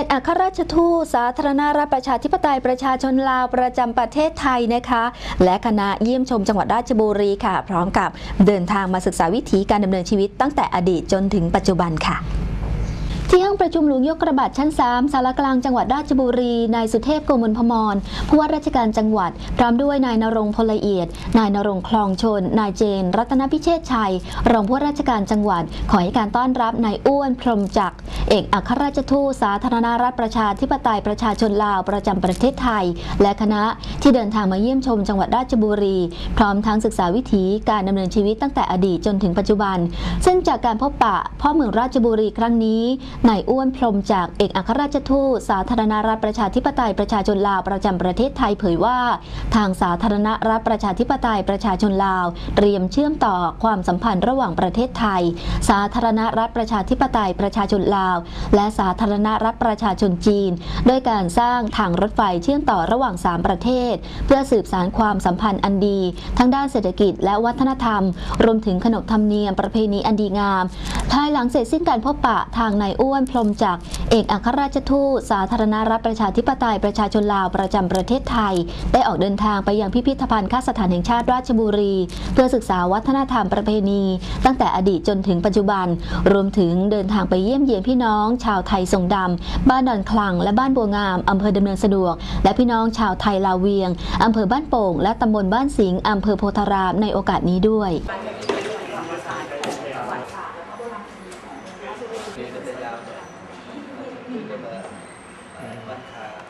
อกอัครราชทูตสาธารณรัฐประชาธิปไตยประชาชนลาวประจำประเทศไทยนะคะ และคณะเยี่ยมชมจังหวัดราชบุรีค่ะ พร้อมกับเดินทางมาศึกษาวิถีการดำเนินชีวิตตั้งแต่อดีตจนถึงปัจจุบันค่ะ ที่ห้องประชุมหลวงยกกระบาดชั้น 3 สารกลางจังหวัดราชบุรี นายสุเทพโกมลพมรผู้ว่าราชการจังหวัด พร้อมด้วยนายนรงพลละเอียด นายนรงคลองชน นายเจน รัตนพิเชษชัย รองผู้ว่าราชการจังหวัด ขอให้การต้อนรับนายอ้วนพรมจักรเอกอัครราชทูตสาธารณรัฐประชาธิปไตยประชาชนลาวประจำประเทศไทย และคณะที่เดินทางมาเยี่ยมชมจังหวัดราชบุรี พร้อมทั้งศึกษาวิถีการดำเนินชีวิตตั้งแต่อดีตจนถึงปัจจุบัน ซึ่งจากการพบปะพ่อเมืองราชบุรีครั้งนี้นายอ้วนพรมจากเอกอัครราชทูตสาธารณรัฐประชาธิปไตยประชาชนลาวประจำประเทศไทยเผยว่า ทางสาธารณรัฐประชาธิปไตยประชาชนลาว เตรียมเชื่อมต่อความสัมพันธ์ระหว่างประเทศไทย สาธารณรัฐประชาธิปไตยประชาชนลาว และสาธารณรัฐประชาชนจีนด้วยการสร้างทางรถไฟเชื่อมต่อระหว่าง 3 ประเทศ เพื่อสืบสานความสัมพันธ์อันดี ทั้งด้านเศรษฐกิจและวัฒนธรรม รวมถึงขนบธรรมเนียมประเพณีอันดีงามภายหลังเสร็จสิ้นการพบปะทางนายอ้วนวนพรมจากเอกอัครราชทูตสาธารณรัฐประชาธิปไตยประชาชนลาวประจำประเทศไทย ได้ออกเดินทางไปยังพิพิธภัณฑ์ข้าสถานแห่งชาติราชบุรี เพื่อศึกษาวัฒนธรรมประเพณี ตั้งแต่อดีตจนถึงปัจจุบัน รวมถึงเดินทางไปเยี่ยมเยียนพี่น้อง ชาวไทยทรงดำ บ้านดอนคลัง และบ้านบัวงามอำเภอดำเนินสะดวก และพี่น้องชาวไทยลาวเวียงอำเภอบ้านโป่ง และตำบลบ้านสิงห์อำเภอโพธารามในโอกาสนี้ด้วย เ